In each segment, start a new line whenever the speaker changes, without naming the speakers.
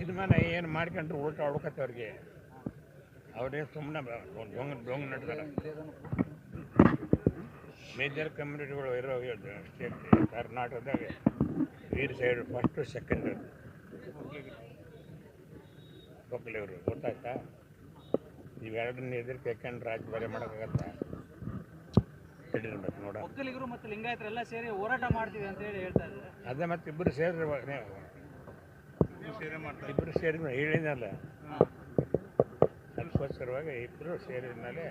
ಇದ ಮೇಲೆ ಏನು ಮಾಡ್ಕೊಂಡ್ರು ಊಟ ಹೊಡ್ಕತ್ತೆ ಅವ್ರಿಗೆ. ಅವ್ರೇ ಸುಮ್ಮನೆ ಡೊಂಗ್ ಡೊಂಗ್ ನಡ್ದಲ್ಲ ಮೇಜರ್ ಕಮ್ಯುನಿಟಿಗಳು ಇರೋ ಸ್ಟೇಟ್ ಕರ್ನಾಟಕದಾಗ ವೀರ್ ಸೈಡ್ ಫಸ್ಟು ಸೆಕೆಂಡ್ ಬಕ್ಲಿವರು ಗೊತ್ತಾಯ್ತಾ? ಇವೆರಡನ್ನ ಎದುರು ಕೈಕೊಂಡು ರಾಜ್ಯ ಬರೀ ಮಾಡೋಕ್ಕಾಗತ್ತಾ? ಹಿಡಿದಿರ್ಬೇಕು ನೋಡ
ಒಕ್ಕಲಿಗರು ಮತ್ತು ಲಿಂಗಾಯತರೆಲ್ಲ ಸೇರಿ ಹೋರಾಟ ಮಾಡ್ತೀವಿ ಅಂತ ಹೇಳಿ ಹೇಳ್ತಾ ಇದ್ದಾರೆ.
ಅದೇ ಮತ್ತೆ ಇಬ್ಬರು ಸೇರಿ ಇಬ್ಬರು ಸೇರಿ ಹೇಳಿದ್ನಲ್ಲ. ಅದಕ್ಕೋಸ್ಕರವಾಗಿ ಇಬ್ಬರು ಸೇರಿದ ಮೇಲೆ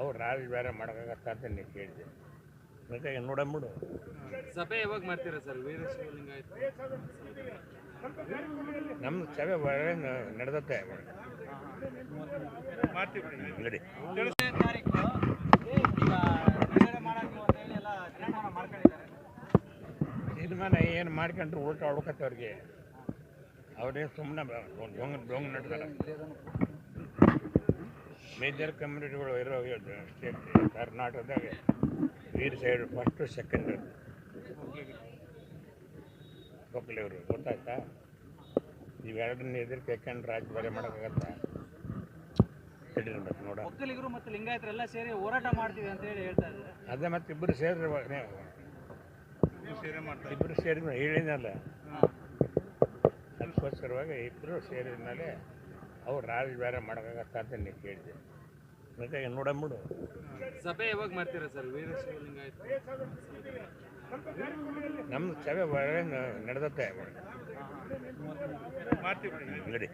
ಅವ್ರು ರಾಜ ಬೇರೆ ಮಾಡೋಕ್ಕಾಗತ್ತ ಅಂತ ನೀವು ಕೇಳಿದೆ. ಮತ್ತೆ ನೋಡಂಬಿಡು
ಸಭೆ ಯಾವಾಗ ಮಾಡ್ತೀರಾ ಸರ್? ವೀರಶೈವ ಲಿಂಗಾಯತ
ನಮ್ಮ ಸಭೆ ಒಳಗೆ ನಡೆದತ್ತೆ ನಡಿ.
ತೀರ್ಮಾನ
ಏನು ಮಾಡ್ಕೊಂಡ್ರು ಉಲ್ಟಾ ಹೊಡ್ಕತ್ತೆ ಅವ್ರಿಗೆ. ಅವ್ರೇನು ಸುಮ್ಮನೆ ಡೊಂಗ್ ಡೊಂಗ್ ನಡೆದಾರ. ಮೇಜರ್ ಕಮ್ಯುನಿಟಿಗಳು ಇರೋ ಸ್ಟೇಟ್ ಕರ್ನಾಟಕದಾಗ ವೀರ್ ಸೈಡ್ ಫಸ್ಟು ಸೆಕೆಂಡ್ ಒಕ್ಕಲಿಗರು ಗೊತ್ತಾಯ್ತಾ? ಇವೆರಡನ್ನ ಎದುರು ಕೇಳ್ಕೊಂಡು ರಾಜ್ಯ ಬರೆ ಮಾಡೋಕ್ಕಾಗತ್ತ? ಹಿಡಿದಿರ್ಬೇಕು ನೋಡ.
ಒಕ್ಕಲಿಗರು ಮತ್ತು ಲಿಂಗಾಯತರೆಲ್ಲ ಸೇರಿ ಹೋರಾಟ ಮಾಡ್ತೀವಿ ಅಂತ ಹೇಳಿ ಹೇಳ್ತಾ ಇದ್ದಾರೆ.
ಅದೇ ಮತ್ತೆ ಇಬ್ಬರು ಸೇರಿ ಇಬ್ಬರು ಸೇರಿ ಹೇಳಿದ್ನಲ್ಲ. ಅದಕ್ಕೋಸ್ಕರವಾಗಿ ಇಬ್ಬರು ಸೇರಿದ್ಮೇಲೆ ಅವ್ರು ರಾಜ ಬೇರೆ ಮಾಡೋಕ್ಕಾಗತ್ತ ಅಂತ ನೀವು ಕೇಳಿದೆ. ಮತ್ತೆ ನೋಡಂಬಿಡು
ಸಭೆ ಯಾವಾಗ ಮಾಡ್ತೀರಾ ಸರ್? ವೀರಶೈವ ಲಿಂಗಾಯತ
ನಮ್ಮ ಸಭೆ ನಡೆದತ್ತೆ ನಡಿ.